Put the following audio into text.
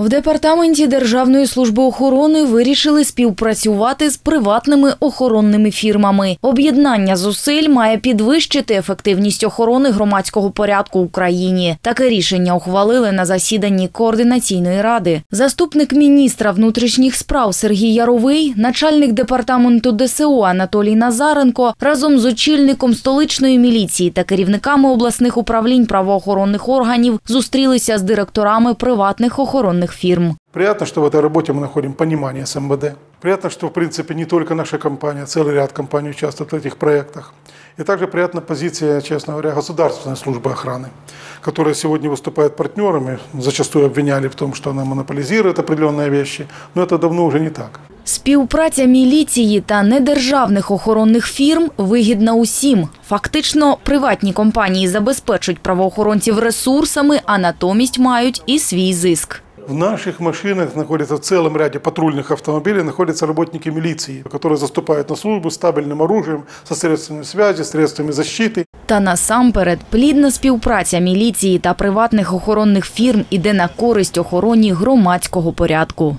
В департаменті Державної служби охорони вирішили співпрацювати з приватними охоронними фірмами. Об'єднання зусиль має підвищити ефективність охорони громадського порядку в Україні. Таке рішення ухвалили на засіданні координаційної ради. Заступник міністра внутрішніх справ Сергій Яровий, начальник департаменту ДСО Анатолій Назаренко разом з очільником столичної міліції та керівниками обласних управлінь правоохоронних органів зустрілися з директорами приватних охоронних фірм. Приятно, что в этой работе мы находим понимание с МВД. Приятно, что, в принципе, не только наша компания, целый ряд компаний участвует в этих проектах. И также приятна позиция, честно говоря, государственной службы охраны, которая сегодня выступает партнерами, зачастую обвиняли в том, что она монополизирует определенные вещи, но это давно уже не так. Співпраця міліції та недержавних охоронних фірм вигідна усім. Фактично, приватні компанії забезпечують правоохоронців ресурсами, а натомість мають і свій зиск. В наших машинах находятся в целом ряде патрульных автомобилей находятся работники милиции, которые заступают на службу с табельным оружием, со средствами связи, средствами защиты. Та насамперед плідна співпраця міліції та приватних охоронних фірм іде на користь охороні громадського порядку.